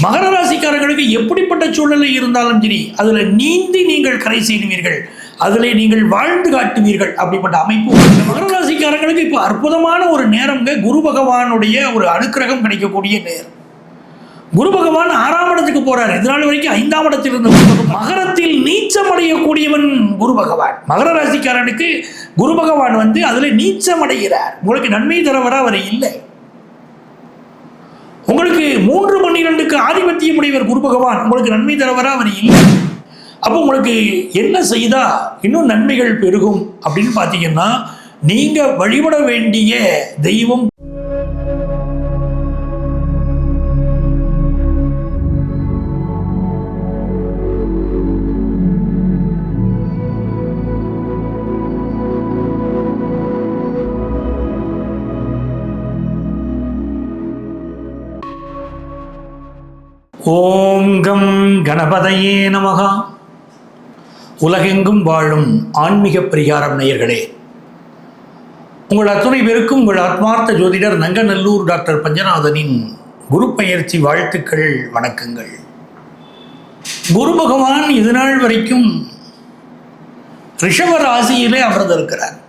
மகர ராசிக்காரர்களுக்கு எப்படிப்பட்ட சூழ்நிலை இருந்தாலும் சரி அதில் நீந்தி நீங்கள் கரை செய்வீர்கள் அதில் நீங்கள் வாழ்ந்து காட்டுவீர்கள். அப்படிப்பட்ட அமைப்பு இந்த மகர ராசிக்காரர்களுக்கு இப்போ அற்புதமான ஒரு நேரம்ங்க. குரு பகவானுடைய ஒரு அனுக்கிரகம் கிடைக்கக்கூடிய நேரம். குரு பகவான் ஆறாம் இடத்துக்கு போறார். இதனால் வரைக்கும் ஐந்தாம் இடத்தில் இருந்த மகரத்தில் நீச்சம் அடையக்கூடியவன் குரு பகவான். மகர ராசிக்காரனுக்கு குரு பகவான் வந்து அதுல நீச்சம் அடைகிறார். உங்களுக்கு நன்மை தரவர அவர் இல்லை. உங்களுக்கு மூன்று பன்னிரெண்டுக்கு ஆதிபத்தியம் உடையவர் குரு பகவான். உங்களுக்கு நன்மை தரவரா அவர் இல்லை. அப்போ உங்களுக்கு என்ன செய்தா? இன்னும் நன்மைகள் பெருகும் அப்படின்னு பார்த்தீங்கன்னா நீங்க வழிபட வேண்டிய தெய்வம் ஓம் கம் கணபதையே நமகா. உலகெங்கும் வாழும் ஆன்மீக பரிகாரம் நேயர்களே உங்கள் அத்துணை பேருக்கும் உங்கள் ஆத்மார்த்த ஜோதிடர் நங்கநல்லூர் டாக்டர் பஞ்சநாதனின் குரு பயிற்சி வாழ்த்துக்கள் வணக்கங்கள். குரு பகவான் இது நாள் வரைக்கும் ரிஷப ராசியிலே அமர்ந்திருக்கிறார்.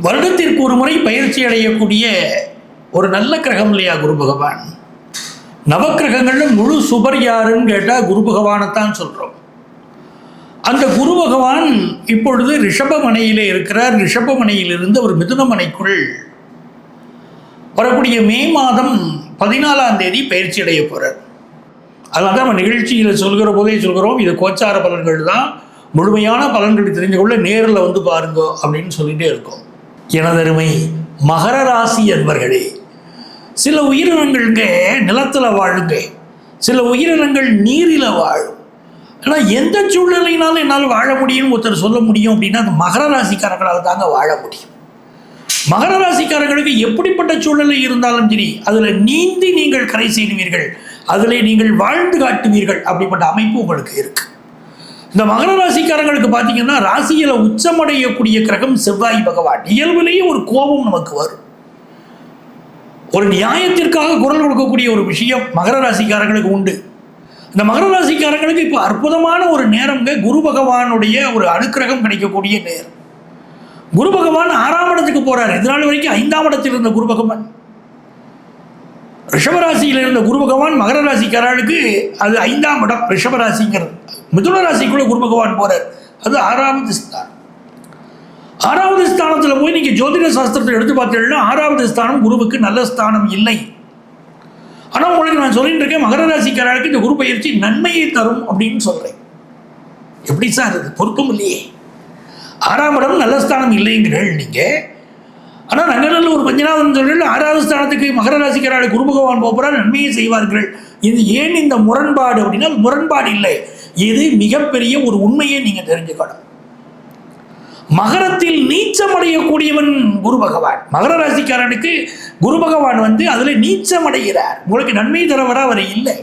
வருடத்திற்கு ஒரு முறை பயிற்சி அடையக்கூடிய ஒரு நல்ல கிரகம் இல்லையா குரு பகவான்? நவக்கிரகங்கள்ல முழு சுபர் யாருன்னு கேட்டால் குரு பகவானைத்தான் சொல்கிறோம் அந்த குரு பகவான் இப்பொழுது ரிஷபமனையிலே இருக்கிறார். ரிஷபமனையிலிருந்து அவர் மிதுனமனைக்குள் வரக்கூடிய மே மாதம் பதினாலாம் தேதி பயிற்சி அடைய போகிறார் அதனால தான் நம்ம நிகழ்ச்சியில் சொல்கிற போதே சொல்கிறோம். இது கோச்சார பலன்கள் தான். முழுமையான பலன்களை தெரிஞ்சு கொள்ள நேரில் வந்து பாருங்க அப்படின்னு சொல்லிகிட்டே இருக்கோம். எனதருமை மகர ராசி என்பர்களே சில உயிரினங்கள்ங்க நிலத்தில் வாழுங்க. சில உயிரினங்கள் நீரில் வாழும். ஆனால் எந்த சூழ்நிலையினாலும் என்னால் வாழ முடியும்னு ஒருத்தர் சொல்ல முடியும் அப்படின்னா அது மகர ராசிக்காரர்களால் தாங்க வாழ முடியும். மகர ராசிக்காரர்களுக்கு எப்படிப்பட்ட சூழ்நிலை இருந்தாலும் சரி அதில் நீந்தி நீங்கள் கரை செய்வீர்கள் அதில் நீங்கள் வாழ்ந்து காட்டுவீர்கள் அப்படிப்பட்ட அமைப்பு உங்களுக்கு இருக்கு. இந்த மகர ராசிக்காரங்களுக்கு பார்த்தீங்கன்னா ராசியில் உச்சமடையக்கூடிய கிரகம் செவ்வாய் பகவான். இயல்பிலேயே ஒரு கோபம் நமக்கு வரும். ஒரு நியாயத்திற்காக குரல் கொடுக்கக்கூடிய ஒரு விஷயம் மகர ராசிக்காரங்களுக்கு உண்டு. இந்த மகர ராசிக்காரங்களுக்கு இப்போ அற்புதமான ஒரு நேரம்ங்க குரு பகவானுடைய ஒரு அனுக்கிரகம் கிடைக்கக்கூடிய நேரம். குரு பகவான் ஆறாம் இடத்துக்கு போகிறார் இதனால் வரைக்கும் ஐந்தாம் இடத்தில் இருந்த குரு பகவான். ரிஷபராசியில் இருந்த குரு பகவான் மகர ராசிக்காரர்களுக்கு அது ஐந்தாம் இடம் ரிஷபராசிங்கிறது. மிதுன ராசிக்குள்ளே குரு பகவான் போறார். அது ஆறாம் ஸ்தானம் ஆறாவது ஸ்தானத்தில் போய் நீங்கள் ஜோதிட சாஸ்திரத்தை எடுத்து பார்த்தீங்கன்னா ஆறாவது ஸ்தானம் குருவுக்கு நல்ல ஸ்தானம் இல்லை. ஆனால் உங்களுக்கு நான் சொல்லிட்டு இருக்கேன் மகர இந்த குரு பயிற்சி நன்மையை தரும் அப்படின்னு சொல்கிறேன் எப்படி சார் அது? பொருத்தம் இல்லையே. ஆறாம் இடம் நல்ல ஸ்தானம் இல்லைங்கிறீர்கள் நீங்கள் ஆனால் நங்கநல்லூர் ஒரு பஞ்சநாதன் சொல்கிறீர்கள் ஆறாவது ஸ்தானத்துக்கு மகர ராசிக்காரர்கள் குரு பகவான் போகிறார் நன்மையை செய்வார்கள். இது ஏன் இந்த முரண்பாடு அப்படின்னா முரண்பாடு இல்லை. இது மிகப்பெரிய ஒரு உண்மையை நீங்கள் தெரிஞ்சுக்கணும். மகரத்தில் நீச்சம் அடையக்கூடியவன் குரு பகவான். மகர ராசிக்காரனுக்கு குரு பகவான் வந்து அதில் நீச்சம் அடைகிறார் உங்களுக்கு நன்மை தரவர அவர் இல்லை.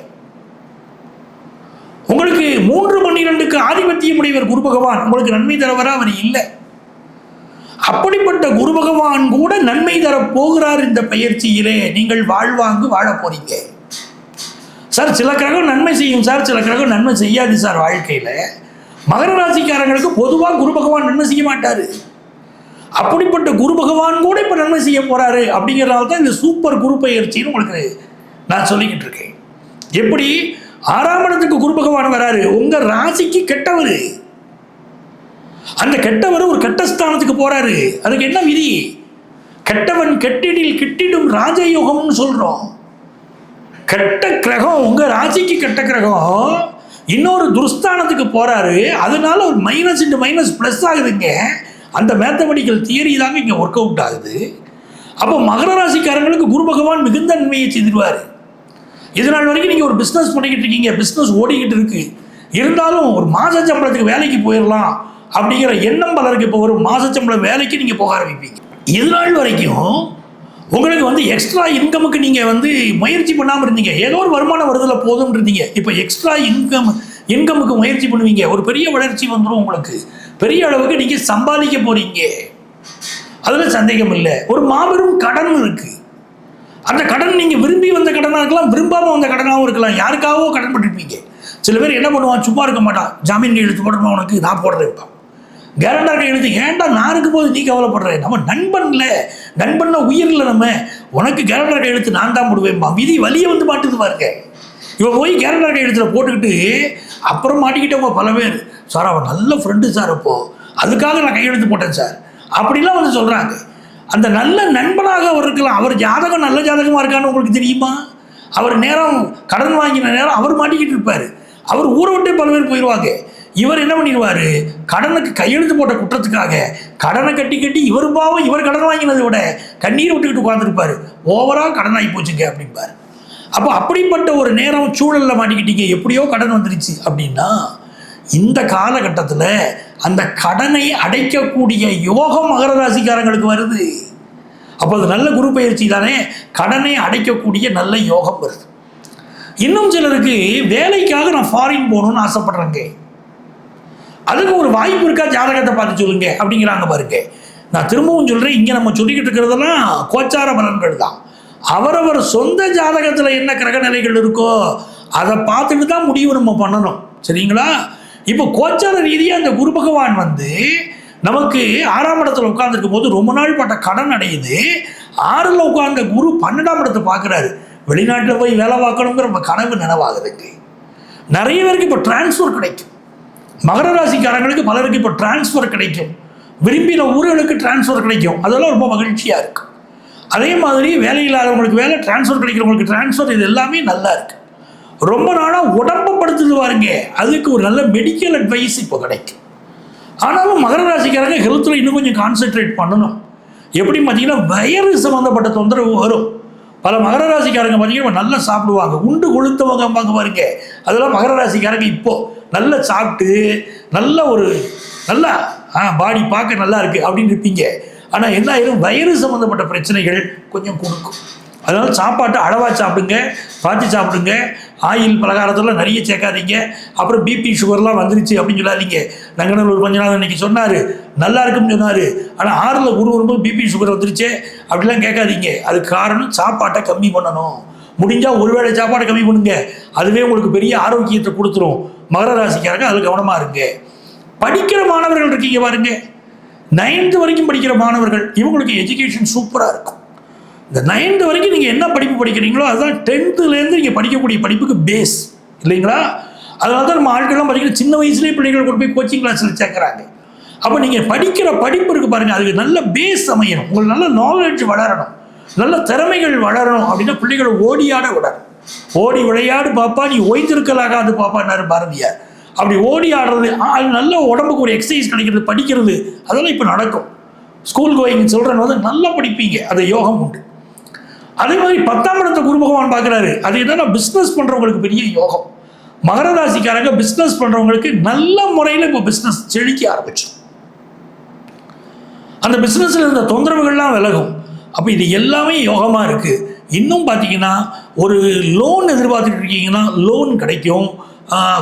உங்களுக்கு மூன்று பன்னிரெண்டுக்கு ஆதிபத்தியம் உடையவர் குரு பகவான். உங்களுக்கு நன்மை தரவர அவர் இல்லை. அப்படிப்பட்ட குரு பகவான் கூட நன்மை தர போகிறார் இந்த பயிற்சியிலே. நீங்கள் வாழ்வாங்கு வாழ போறீங்க. சார் சில கிரகம் நன்மை செய்யும் சார் சில கிரகம் நன்மை செய்யாது சார் வாழ்க்கையில். மகர ராசிக்காரங்களுக்கு பொதுவாக குரு பகவான் நன்மை செய்ய மாட்டார். அப்படிப்பட்ட குரு பகவான் கூட இப்போ நன்மை செய்ய போகிறாரு அப்படிங்கிறதால தான் இந்த சூப்பர் குரு பயிற்சின்னு உங்களுக்கு நான் சொல்லிக்கிட்டு இருக்கேன். எப்படி? ஆறாம் இடத்துக்கு குரு பகவான் வராரு. உங்கள் ராசிக்கு கெட்டவர். அந்த கெட்டவர் ஒரு கெட்டஸ்தானத்துக்கு போகிறாரு அதுக்கு என்ன விதி? கெட்டவன் கெட்டிடில் கிட்டிடும் ராஜயோகம்னு சொல்கிறோம் கெட்ட கிரகம் உங்கள் ராசிக்கு கெட்ட கிரகம் இன்னொரு துருஸ்தானத்துக்கு போகிறாரு அதனால ஒரு மைனஸ் இன்ட்டு மைனஸ் ப்ளஸ் ஆகுதுங்க. அந்த மேத்தமெட்டிக்கல் தியரி தாங்க இங்கே ஒர்க் அவுட் ஆகுது. அப்போ மகர ராசிக்காரங்களுக்கு குரு பகவான் மிகுந்த நன்மையை செய்திருவார். இதனால் வரைக்கும் நீங்கள் ஒரு பிஸ்னஸ் பண்ணிக்கிட்டு இருக்கீங்க. பிஸ்னஸ் ஓடிக்கிட்டு இருக்கு. இருந்தாலும் ஒரு மாத சம்பளத்துக்கு வேலைக்கு போயிடலாம் அப்படிங்கிற எண்ணம் பலருக்கு இப்போ ஒரு மாத சம்பளம் வேலைக்கு நீங்கள் போக ஆரம்பிப்பீங்க. இது நாள் வரைக்கும் உங்களுக்கு வந்து எக்ஸ்ட்ரா இன்கமுக்கு நீங்கள் வந்து முயற்சி பண்ணாமல் இருந்தீங்க. ஏதோ ஒரு வருமானம் வருதுல போதும் இருந்தீங்க. இப்போ எக்ஸ்ட்ரா இன்கம் இன்கமுக்கு முயற்சி பண்ணுவீங்க. ஒரு பெரிய வளர்ச்சி வந்துடும் உங்களுக்கு. பெரிய அளவுக்கு நீங்கள் சம்பாதிக்க போகிறீங்க அதில் சந்தேகம் இல்லை. ஒரு மாபெரும் கடன் இருக்குது அந்த கடன் நீங்கள் விரும்பி வந்த கடனாக இருக்கலாம் விரும்பாமல் வந்த கடனாகவும் இருக்கலாம். யாருக்காகவோ கடன் பட்டிருப்பீங்க. சில பேர் என்ன பண்ணுவான் சும்மா இருக்க மாட்டான். ஜாமீன் கையெழுத்து போடணும் உனக்கு. நான் போடுறேன் கேரண்டர்கள் எழுதி ஏன்டா நானுக்கு போது நீ கவலைப்படுற? நம்ம நண்பன்ல நண்பன்னா உயிரில் நம்ம. உனக்கு கேரண்டர்கள் எழுத்து நான் தான் போடுவேன்பா. விதி வலியை வந்து மாட்டுது பாருங்க. இவன் போய் கேரண்டர்கள் எழுத்துல போட்டுக்கிட்டு அப்புறம் மாட்டிக்கிட்டவங்க பல பேர். சார் அவன் நல்ல ஃப்ரெண்டு சார் அப்போ. அதுக்காக நான் கையெழுத்து போட்டேன் சார். அப்படிலாம் வந்து சொல்கிறாங்க அந்த நல்ல நண்பனாக அவர் இருக்கலாம். அவர் ஜாதகம் நல்ல ஜாதகமாக இருக்கான்னு உங்களுக்கு தெரியுமா? அவர் நேரம் கடன் வாங்கின நேரம் அவர் மாட்டிக்கிட்டு இருப்பார். அவர் ஊரை விட்டே பல பேர் போயிடுவாங்க இவர் என்ன பண்ணிடுவார்? கடனுக்கு கையெழுத்து போட்ட குற்றத்துக்காக கடனை கட்டி கட்டி இவர் பாவம் இவர் கடன் வாங்கினதை விட கண்ணீர் விட்டுக்கிட்டு உட்காந்துருப்பார் ஓவராக கடன் ஆகி போச்சுங்க அப்படிம்பார். அப்போ அப்படிப்பட்ட ஒரு நேரம் சூழலில் மாட்டிக்கிட்டீங்க. எப்படியோ கடன் வந்துருச்சு அப்படின்னா இந்த காலகட்டத்தில் அந்த கடனை அடைக்கக்கூடிய யோகம் மகர ராசிக்காரங்களுக்கு வருது. அப்போ அது நல்ல குரு பயிற்சி தானே. கடனை அடைக்கக்கூடிய நல்ல யோகம் வருது. இன்னும் சிலருக்கு வேலைக்காக நான் ஃபாரின் போகணும்னு ஆசைப்படுறேங்க. அதுக்கு ஒரு வாய்ப்பு இருக்கா? ஜாதகத்தை பார்த்து சொல்லுங்க. அப்படிங்கிறாங்க பாருங்க. நான் திரும்பவும் சொல்கிறேன் இங்கே நம்ம சொல்லிக்கிட்டு இருக்கிறதெல்லாம் கோச்சார பலன்கள் தான். அவரவர் சொந்த ஜாதகத்தில் என்ன கிரக நிலைகள் இருக்கோ அதை பார்த்துட்டு தான் முடிவு நம்ம பண்ணணும். சரிங்களா? இப்போ கோச்சார ரீதியாக அந்த குரு பகவான் வந்து நமக்கு ஆறாம் இடத்துல உட்கார்ந்துருக்கும் போது ரொம்ப நாள் பட்ட கடன் அடையுது. ஆறில் உட்கார்ந்த குரு பன்னெண்டாம் இடத்தை பார்க்குறாரு. வெளிநாட்டில் போய் வேலை பார்க்கணுங்கிற நம்ம கனவு நினைவாகுதுங்க நிறைய பேருக்கு இப்போ டிரான்ஸ்ஃபர் கிடைக்கும் மகர ராசிக்காரங்களுக்கு பலருக்கு இப்போ டிரான்ஸ்ஃபர் கிடைக்கும். விரும்பின ஊர்களுக்கு டிரான்ஸ்ஃபர் கிடைக்கும். அதெல்லாம் ரொம்ப மகிழ்ச்சியாக இருக்கும் அதே மாதிரி வேலை இல்லாதவங்களுக்கு வேலை டிரான்ஸ்ஃபர் கிடைக்கிறவங்களுக்கு டிரான்ஸ்ஃபர் இது எல்லாமே நல்லா இருக்குது ரொம்ப நாளாக உடம்பு படுத்துது பாருங்க. அதுக்கு ஒரு நல்ல மெடிக்கல் அட்வைஸ் இப்போ கிடைக்கும். ஆனாலும் மகர ராசிக்காரங்க ஹெல்த்தில் இன்னும் கொஞ்சம் கான்சென்ட்ரேட் பண்ணணும். எப்படி பார்த்தீங்கன்னா வயறு சம்மந்தப்பட்ட தொந்தரவு வரும். பல மகர ராசிக்காரங்க பார்த்தீங்கன்னா நல்லா சாப்பிடுவாங்க. உண்டு கொளுத்தவங்க பாருங்க. அதெல்லாம் மகர ராசிக்காரங்க இப்போது நல்லா சாப்பிட்டு நல்ல ஒரு நல்லா ஆ பாடி பார்க்க நல்லா இருக்குது அப்படின்னு இருப்பீங்க. ஆனால் என்ன ஆயிரும் வயிறு சம்மந்தப்பட்ட பிரச்சனைகள் கொஞ்சம் கொடுக்கும். அதனால் சாப்பாட்டை அளவாக சாப்பிடுங்க பார்த்து சாப்பிடுங்க. ஆயில் பலகாரத்தெல்லாம் நிறைய சேர்க்காதீங்க. அப்புறம் பிபி சுகர்லாம் வந்துருச்சு அப்படின்னு சொல்லாதீங்க. நங்கநல்லூர் கொஞ்ச நாள் இன்றைக்கி சொன்னார். நல்லா இருக்குன்னு சொன்னார். ஆனால் ஆறில் குரு வரும்போது பிபி சுகர் வந்துருச்சே. அப்படிலாம் கேட்காதீங்க. அதுக்கு காரணம் சாப்பாட்டை கம்மி பண்ணணும். முடிஞ்சால் ஒருவேளை சாப்பாடை கம்மி பண்ணுங்க. அதுவே உங்களுக்கு பெரிய ஆரோக்கியத்தை கொடுத்துரும். மகர ராசிக்காரங்க அது கவனமாக இருங்க. படிக்கிற மாணவர்கள் இருக்கீங்க பாருங்க. நைன்த்து வரைக்கும் படிக்கிற மாணவர்கள் இவங்களுக்கு எஜுகேஷன் சூப்பராக இருக்கும். இந்த நைன்த்து வரைக்கும் நீங்கள் என்ன படிப்பு படிக்கிறீங்களோ அதுதான் டென்த்துலேருந்து நீங்கள் படிக்கக்கூடிய படிப்புக்கு பேஸ் இல்லைங்களா? அதனால தான் நம்ம ஆட்கள்லாம் படிக்கிற சின்ன வயசுலேயே பிள்ளைகள் கொண்டு போய் கோச்சிங் கிளாஸில் சேர்க்குறாங்க. அப்போ நீங்கள் படிக்கிற படிப்பு இருக்குது பாருங்கள் அதுக்கு நல்ல பேஸ் அமையணும். உங்களுக்கு நல்ல நாலேஜ் வளரணும். நல்ல திறமைகள் வளரணும் அப்படின்னா பிள்ளைகளை ஓடியாட விடணும். ஓடி விளையாடு பாப்பா நீ ஓய்ந்திருக்கலாகாது பாப்பான்னாரு பாரதியார் அப்படி ஓடி ஆடுறது அது நல்ல உடம்புக்கு ஒரு எக்ஸசைஸ் கிடைக்கிறது படிக்கிறது அதெல்லாம் இப்போ நடக்கும். ஸ்கூல் கோயிங் சில்ட்ரன் வந்து நல்லா படிப்பீங்க அது யோகம் உண்டு. அதே மாதிரி பத்தாம் இடத்த குரு பகவான் பார்க்குறாரு அது என்னன்னா பிஸ்னஸ் பண்ணுறவங்களுக்கு பெரிய யோகம். மகரராசிக்காரங்க பிஸ்னஸ் பண்ணுறவங்களுக்கு நல்ல முறையில் இப்போ பிஸ்னஸ் செழிக்க ஆரம்பிச்சோம் அந்த பிஸ்னஸில் இருந்த தொந்தரவுகள்லாம் விலகும். அப்போ இது எல்லாமே யோகமாக இருக்குது இன்னும் பார்த்தீங்கன்னா ஒரு லோன் எதிர்பார்த்துட்டு இருக்கீங்கன்னா லோன் கிடைக்கும்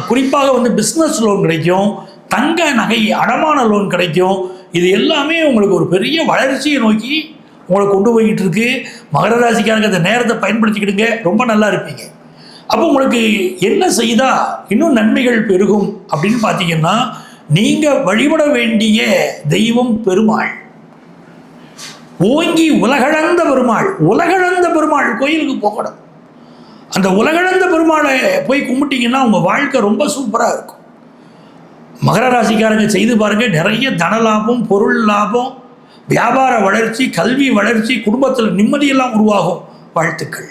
குறிப்பாக வந்து பிஸ்னஸ் லோன் கிடைக்கும். தங்க நகை அடமான லோன் கிடைக்கும். இது எல்லாமே உங்களுக்கு ஒரு பெரிய வளர்ச்சியை நோக்கி உங்களை கொண்டு போய்கிட்டு இருக்கு மகர ராசிக்காரங்க அந்த நேரத்தை பயன்படுத்திக்கிடுங்க. ரொம்ப நல்லா இருப்பீங்க. அப்போ உங்களுக்கு என்ன செய்தால் இன்னும் நன்மைகள் பெருகும் அப்படின்னு பார்த்தீங்கன்னா நீங்கள் வழிபட வேண்டிய தெய்வம் பெருமாள். ஓங்கி உலகளந்த பெருமாள் உலகளந்த பெருமாள் கோயிலுக்கு போகணும். அந்த உலகளந்த பெருமாளை போய் கும்பிட்டீங்கன்னா உங்கள் வாழ்க்கை ரொம்ப சூப்பராக இருக்கும். மகர ராசிக்காரங்க செய்து பாருங்கள் நிறைய தன லாபம் பொருள் லாபம் வியாபார வளர்ச்சி கல்வி வளர்ச்சி குடும்பத்தில் நிம்மதியெல்லாம் உருவாகும் வாழ்த்துக்கள்.